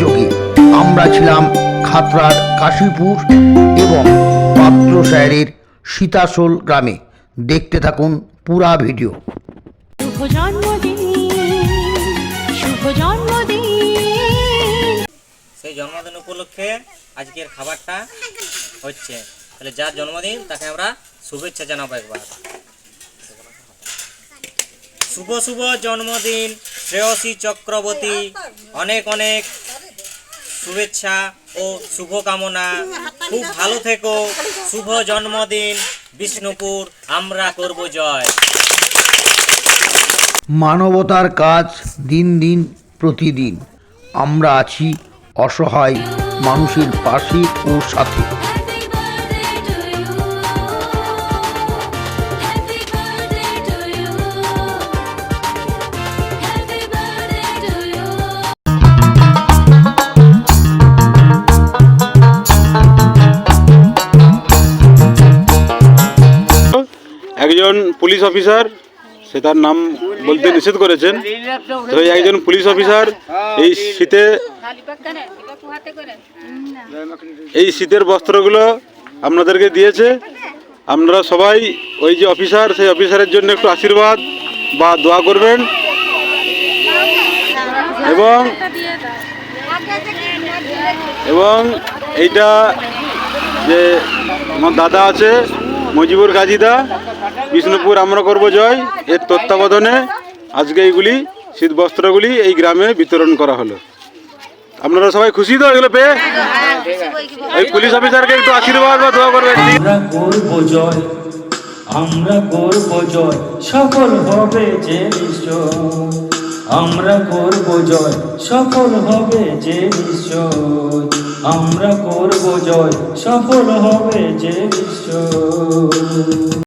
যোগে। আমরা ছিলাম খাতরার কাশীপুর এবং পাত্রসায়ের সীতাশোল গ্রামে। দেখতে থাকুন পুরা ভিডিও। শুভ জন্মদিন শুভ জন্মদিন। সেই জন্মদিন উপলক্ষে আজকের খাবারটা হচ্ছে। তাহলে যার জন্মদিন তাকে আমরা শুভেচ্ছা জানাব একবার। শুভ শুভ জন্মদিন শ্রেয়সী চক্রবর্তী। অনেক অনেক শুভেচ্ছা ও শুভকামনা। খুব ভালো থেকো। শুভ জন্মদিন। বিষ্ণুপুর, আমরা করব জয়। মানবতার কাজ দিন দিন, প্রতিদিন। আমরা আছি অসহায় মানুষের পাশে ও সাথে। একজন পুলিশ অফিসার, সে তার নাম বলতে নিষেধ করেছেন। তো একজন পুলিশ অফিসার, এই শীতে এই শীতের বস্ত্রগুলো আপনাদেরকে দিয়েছে। আপনারা সবাই ওই যে অফিসার, সেই অফিসারের জন্য একটু আশীর্বাদ বা দোয়া করবেন। এবং এবং এইটা যে আমার দাদা আছে, মজিবুর গাজীদা বিষ্ণুপুর আমরা করব জয়, এর তত্ত্বাবধানে আজকে এইগুলি, শীত বস্ত্রগুলি এই গ্রামে বিতরণ করা হলো। আপনারা সবাই খুশি তো এগুলো পেয়ে? এই পুলিশ অফিসারকে একটু আশীর্বাদ বা দোয়া করবেন। আমরা করব জয়, আমরা করব জয়, সফল হবে যে নিশ্চয়। আমরা করব জয়, সফল হবে যে নিশ্চয়। আমরা করব জয়, সফল হবে যে নিশ্চয়।